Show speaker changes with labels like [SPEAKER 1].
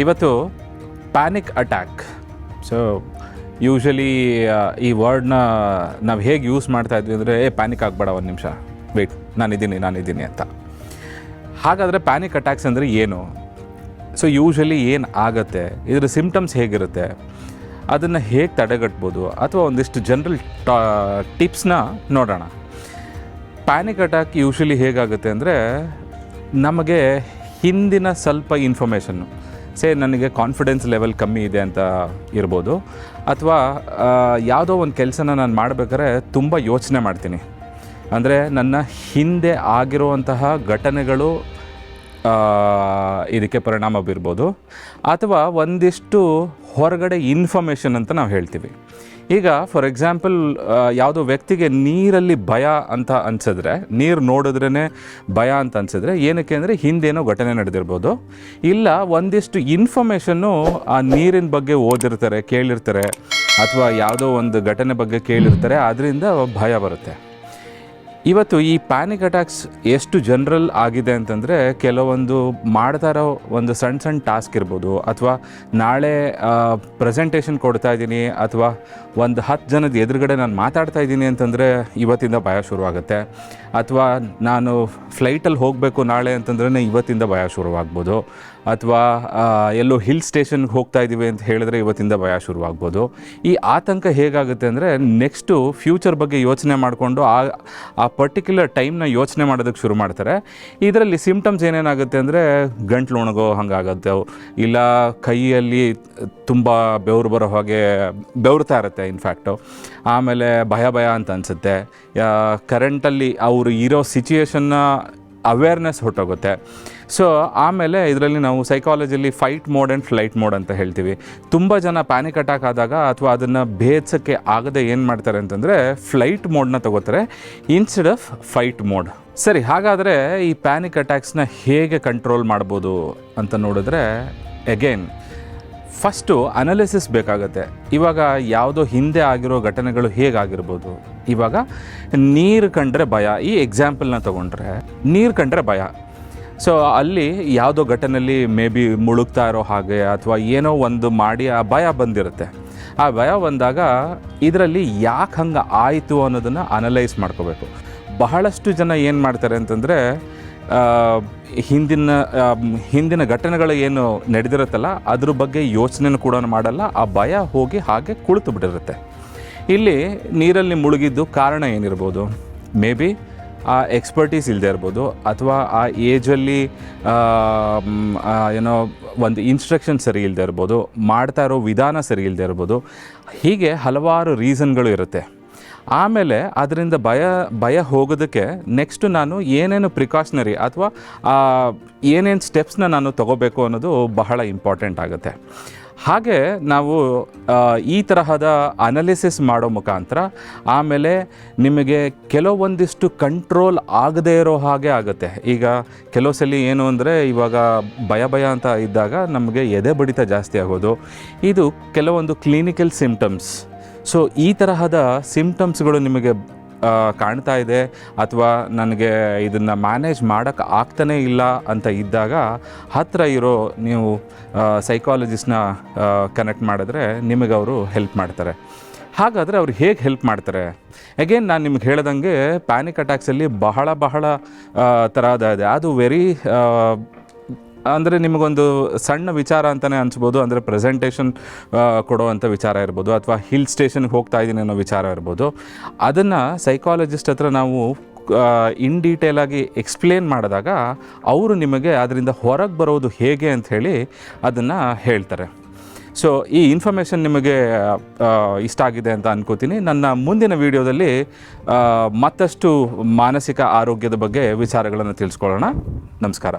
[SPEAKER 1] ಇವತ್ತು panic attack so usually ಈ ವರ್ಡ್ನ ನಾವು ಹೇಗೆ ಯೂಸ್ ಮಾಡ್ತಾ ಇದ್ವಿ ಅಂದರೆ, ಏ ಪ್ಯಾನಿಕ್ ಆಗಬೇಡ ಒಂದು ನಿಮಿಷ. ವೆಯ್ಟ್ ನಾನಿದ್ದೀನಿ ನಾನಿದ್ದೀನಿ ಅಂತ. ಹಾಗಾದರೆ ಪ್ಯಾನಿಕ್ ಅಟ್ಯಾಕ್ಸ್ ಅಂದರೆ ಏನು? ಸೊ ಯೂಶಲಿ ಏನು ಆಗುತ್ತೆ? ಇದರ ಸಿಮ್ಟಮ್ಸ್ ಹೇಗಿರುತ್ತೆ? ಅದನ್ನು ಹೇಗೆ ತಡೆಗಟ್ಬೋದು? ಅಥವಾ ಒಂದಿಷ್ಟು ಜನರಲ್ ಟಿಪ್ಸ್ನ ನೋಡೋಣ. ಪ್ಯಾನಿಕ್ ಅಟ್ಯಾಕ್ ಯೂಶಲಿ ಹೇಗಾಗುತ್ತೆ ಅಂದರೆ, ನಮಗೆ ಹಿಂದಿನ ಸ್ವಲ್ಪ ಇನ್ಫಾರ್ಮೇಷನ್ನು ಸೇ ನನಗೆ ಕಾನ್ಫಿಡೆನ್ಸ್ ಲೆವೆಲ್ ಕಮ್ಮಿ ಇದೆ ಅಂತ ಇರ್ಬೋದು. ಅಥವಾ ಯಾವುದೋ ಒಂದು ಕೆಲಸನ ನಾನು ಮಾಡಬೇಕಾದ್ರೆ ತುಂಬ ಯೋಚನೆ ಮಾಡ್ತೀನಿ. ಅಂದರೆ ನನ್ನ ಹಿಂದೆ ಆಗಿರುವಂತಹ ಘಟನೆಗಳು ಇದಕ್ಕೆ ಪರಿಣಾಮ ಬೀರ್ಬೋದು. ಅಥವಾ ಒಂದಿಷ್ಟು ಹೊರಗಡೆ ಇನ್ಫಾರ್ಮೇಷನ್ ಅಂತ ನಾವು ಹೇಳ್ತೀವಿ. ಈಗ ಫಾರ್ ಎಕ್ಸಾಂಪಲ್ ಯಾವುದೋ ವ್ಯಕ್ತಿಗೆ ನೀರಲ್ಲಿ ಭಯ ಅಂತ ಅನ್ಸಿದ್ರೆ, ನೀರು ನೋಡಿದ್ರೇ ಭಯ ಅಂತ ಅನ್ಸಿದ್ರೆ, ಏನಕ್ಕೆ ಅಂದರೆ ಹಿಂದೇನೋ ಘಟನೆ ನಡೆದಿರ್ಬೋದು. ಇಲ್ಲ, ಒಂದಿಷ್ಟು ಇನ್ಫಾರ್ಮೇಷನ್ನು ಆ ನೀರಿನ ಬಗ್ಗೆ ಓದಿರ್ತಾರೆ, ಕೇಳಿರ್ತಾರೆ, ಅಥವಾ ಯಾವುದೋ ಒಂದು ಘಟನೆ ಬಗ್ಗೆ ಕೇಳಿರ್ತಾರೆ ಅದರಿಂದ ಭಯ ಬರುತ್ತೆ. ಇವತ್ತು ಈ ಪ್ಯಾನಿಕ್ ಅಟ್ಯಾಕ್ಸ್ ಎಷ್ಟು ಜನರಲ್ ಆಗಿದೆ ಅಂತಂದರೆ ಕೆಲವೊಂದು ಮಾಡ್ತಾ ಇರೋ ಒಂದು ಸಣ್ಣ ಸಣ್ಣ ಟಾಸ್ಕ್ ಇರ್ಬೋದು. ಅಥವಾ ನಾಳೆ ಪ್ರೆಸೆಂಟೇಷನ್ ಕೊಡ್ತಾ ಇದ್ದೀನಿ, ಅಥವಾ ಒಂದು ಹತ್ತು ಜನದ ಎದುರುಗಡೆ ನಾನು ಮಾತಾಡ್ತಾ ಇದ್ದೀನಿ ಅಂತಂದರೆ ಇವತ್ತಿಂದ ಭಯ ಶುರುವಾಗುತ್ತೆ. ಅಥವಾ ನಾನು ಫ್ಲೈಟಲ್ಲಿ ಹೋಗಬೇಕು ನಾಳೆ ಅಂತಂದ್ರೆ ಇವತ್ತಿಂದ ಭಯ ಶುರುವಾಗ್ಬೋದು. ಅಥವಾ ಎಲ್ಲೋ ಹಿಲ್ ಸ್ಟೇಷನ್ಗೆ ಹೋಗ್ತಾ ಇದ್ದೀವಿ ಅಂತ ಹೇಳಿದ್ರೆ ಇವತ್ತಿಂದ ಭಯ ಶುರುವಾಗ್ಬೋದು. ಈ ಆತಂಕ ಹೇಗಾಗುತ್ತೆ ಅಂದರೆ ನೆಕ್ಸ್ಟು ಫ್ಯೂಚರ್ ಬಗ್ಗೆ ಯೋಚನೆ ಮಾಡಿಕೊಂಡು ಆ ಆ ಪರ್ಟಿಕ್ಯುಲರ್ ಟೈಮ್ನ ಯೋಚನೆ ಮಾಡೋದಕ್ಕೆ ಶುರು ಮಾಡ್ತಾರೆ. ಇದರಲ್ಲಿ ಸಿಮ್ಟಮ್ಸ್ ಏನೇನಾಗುತ್ತೆ ಅಂದರೆ ಗಂಟ್ಲು ಒಣಗೋ ಹಂಗಾಗುತ್ತೆ. ಇಲ್ಲ ಕೈಯಲ್ಲಿ ತುಂಬ ಬೆವರು ಬರೋ ಹಾಗೆ ಬೆವರ್ತಾ ಇರುತ್ತೆ ಇನ್ಫ್ಯಾಕ್ಟು ಆಮೇಲೆ ಭಯ ಭಯ ಅಂತ ಅನಿಸುತ್ತೆ. ಕರೆಂಟಲ್ಲಿ ಅವರು ಇರೋ ಸಿಚುಯೇಷನ್ನ ಅವೇರ್ನೆಸ್ ಹೊಟ್ಟೋಗುತ್ತೆ ಸೊ ಆಮೇಲೆ ಇದರಲ್ಲಿ ನಾವು ಸೈಕಾಲಜಿಲಿ fight mode and flight mode ಅಂತ ಹೇಳ್ತೀವಿ. ತುಂಬ ಜನ ಪ್ಯಾನಿಕ್ ಅಟ್ಯಾಕ್ ಆದಾಗ ಅಥವಾ ಅದನ್ನು ಭೇದಿಸೋಕ್ಕೆ ಆಗದೆ ಏನು ಮಾಡ್ತಾರೆ ಅಂತಂದರೆ ಫ್ಲೈಟ್ ಮೋಡ್ನ ತಗೋತಾರೆ ಇನ್ಸ್ಟೆಡ್ ಆಫ್ ಫೈಟ್ ಮೋಡ್ ಸರಿ, ಹಾಗಾದರೆ ಈ ಪ್ಯಾನಿಕ್ ಅಟ್ಯಾಕ್ಸ್ನ ಹೇಗೆ ಕಂಟ್ರೋಲ್ ಮಾಡ್ಬೋದು ಅಂತ ನೋಡಿದ್ರೆ ಎಗೇನ್ ಫಸ್ಟು ಅನಾಲಿಸಿಸ್ ಬೇಕಾಗತ್ತೆ. ಇವಾಗ ಯಾವುದೋ ಹಿಂದೆ ಆಗಿರೋ ಘಟನೆಗಳು ಹೇಗಾಗಿರ್ಬೋದು? ಇವಾಗ ನೀರು ಕಂಡ್ರೆ ಭಯ. ಈ ಎಕ್ಸಾಂಪಲ್ನ ತಗೊಂಡ್ರೆ ನೀರು ಕಂಡ್ರೆ ಭಯ. ಸೊ ಅಲ್ಲಿ ಯಾವುದೋ ಘಟನೆಯಲ್ಲಿ ಮೇ ಬಿ ಮುಳುಗ್ತಾ ಇರೋ ಹಾಗೆ ಅಥವಾ ಏನೋ ಒಂದು ಮಾಡಿ ಆ ಭಯ ಬಂದಿರುತ್ತೆ. ಆ ಭಯ ಬಂದಾಗ ಇದರಲ್ಲಿ ಯಾಕೆ ಹಂಗೆ ಆಯಿತು ಅನ್ನೋದನ್ನು ಅನಲೈಸ್ ಮಾಡ್ಕೋಬೇಕು. ಬಹಳಷ್ಟು ಜನ ಏನು ಮಾಡ್ತಾರೆ ಅಂತಂದರೆ ಹಿಂದಿನ ಹಿಂದಿನ ಘಟನೆಗಳು ಏನು ನಡೆದಿರುತ್ತಲ್ಲ, ಅದ್ರ ಬಗ್ಗೆ ಯೋಚನೆನೂ ಕೂಡ ಮಾಡಲ್ಲ. ಆ ಭಯ ಹೋಗಿ ಹಾಗೆ ಕುಳಿತು ಬಿಟ್ಟಿರುತ್ತೆ ಇಲ್ಲಿ ನೀರಲ್ಲಿ ಮುಳುಗಿದ್ದು ಕಾರಣ ಏನಿರ್ಬೋದು? ಮೇ ಬಿ ಆ ಎಕ್ಸ್ಪರ್ಟೀಸ್ ಇಲ್ಲದೆ ಇರ್ಬೋದು ಅಥವಾ ಆ ಏಜಲ್ಲಿ ಏನೋ ಒಂದು ಇನ್ಸ್ಟ್ರಕ್ಷನ್ ಸರಿ ಇಲ್ಲದೆ ಇರ್ಬೋದು, ಮಾಡ್ತಾ ಇರೋ ವಿಧಾನ ಸರಿ ಇಲ್ಲದೆ ಇರ್ಬೋದು, ಹೀಗೆ ಹಲವಾರು ರೀಸನ್ಗಳು ಇರುತ್ತೆ. ಆಮೇಲೆ ಅದರಿಂದ ಭಯ ಭಯ ಹೋಗೋದಕ್ಕೆ ನೆಕ್ಸ್ಟು ನಾನು ಏನೇನು ಪ್ರಿಕಾಷನರಿ ಅಥವಾ ಏನೇನು ಸ್ಟೆಪ್ಸ್ನ ನಾನು ತಗೋಬೇಕು ಅನ್ನೋದು ಬಹಳ ಇಂಪಾರ್ಟೆಂಟ್ ಆಗುತ್ತೆ. ಹಾಗೆ ನಾವು ಈ ತರಹದ ಅನಾಲಿಸಿಸ್ ಮಾಡೋ ಮುಖಾಂತರ ಆಮೇಲೆ ನಿಮಗೆ ಕೆಲವೊಂದಿಷ್ಟು ಕಂಟ್ರೋಲ್ ಆಗದೇ ಇರೋ ಹಾಗೆ ಆಗುತ್ತೆ. ಈಗ ಕೆಲವು ಸಲ ಏನು ಅಂದರೆ ಇವಾಗ ಭಯ ಭಯ ಅಂತ ಇದ್ದಾಗ ನಮಗೆ ಎದೆ ಬಡಿತ ಜಾಸ್ತಿ ಆಗೋದು. ಇದು ಕೆಲವೊಂದು ಕ್ಲಿನಿಕಲ್ ಸಿಮ್ಟಮ್ಸ್ ಸೊ ಈ ತರಹದ ಸಿಮ್ಟಮ್ಸ್ಗಳು ನಿಮಗೆ ಕಾಣ್ತಾ ಇದೆ ಅಥವಾ ನನಗೆ ಇದನ್ನು ಮ್ಯಾನೇಜ್ ಮಾಡೋಕ್ಕೆ ಆಗ್ತಾನೇ ಇಲ್ಲ ಅಂತ ಇದ್ದಾಗ ಹತ್ತಿರ ಇರೋ ನೀವು ಸೈಕಾಲಜಿಸ್ಟ್ನ ಕನೆಕ್ಟ್ ಮಾಡಿದ್ರೆ ನಿಮಗೆ ಅವರು ಹೆಲ್ಪ್ ಮಾಡ್ತಾರೆ. ಹಾಗಾದರೆ ಅವ್ರು ಹೇಗೆ ಹೆಲ್ಪ್ ಮಾಡ್ತಾರೆ? ಅಗೇನ್ ನಾನು ನಿಮ್ಗೆ ಹೇಳ್ದಂಗೆ ಪ್ಯಾನಿಕ್ ಅಟ್ಯಾಕ್ಸಲ್ಲಿ ಬಹಳ ಬಹಳ ಥರದ ಇದೆ. ಅದು ವೆರಿ ಅಂದರೆ ನಿಮಗೊಂದು ಸಣ್ಣ ವಿಚಾರ ಅಂತಲೇ ಅನ್ಸ್ಬೋದು, ಅಂದರೆ ಪ್ರೆಸೆಂಟೇಷನ್ ಕೊಡುವಂಥ ವಿಚಾರ ಇರ್ಬೋದು, ಅಥವಾ ಹಿಲ್ ಸ್ಟೇಷನ್ಗೆ ಹೋಗ್ತಾ ಇದ್ದೀನಿ ಅನ್ನೋ ವಿಚಾರ ಇರ್ಬೋದು. ಅದನ್ನು ಸೈಕಾಲಜಿಸ್ಟ್ ಹತ್ರ ನಾವು ಇನ್ ಡೀಟೇಲ್ ಆಗಿ ಎಕ್ಸ್ಪ್ಲೇನ್ ಮಾಡಿದಾಗ ಅವರು ನಿಮಗೆ ಅದರಿಂದ ಹೊರಗೆ ಬರೋದು ಹೇಗೆ ಅಂತ ಹೇಳಿ ಅದನ್ನು ಹೇಳ್ತಾರೆ. ಸೊ ಈ ಇನ್ಫಾರ್ಮೇಷನ್ ನಿಮಗೆ ಇಷ್ಟ ಆಗಿದೆ ಅಂತ ಅನ್ಕೋತೀನಿ. ನನ್ನ ಮುಂದಿನ ವಿಡಿಯೋದಲ್ಲಿ ಮತ್ತಷ್ಟು ಮಾನಸಿಕ ಆರೋಗ್ಯದ ಬಗ್ಗೆ ವಿಚಾರಗಳನ್ನು ತಿಳಿಸ್ಕೊಳ್ಳೋಣ. ನಮಸ್ಕಾರ.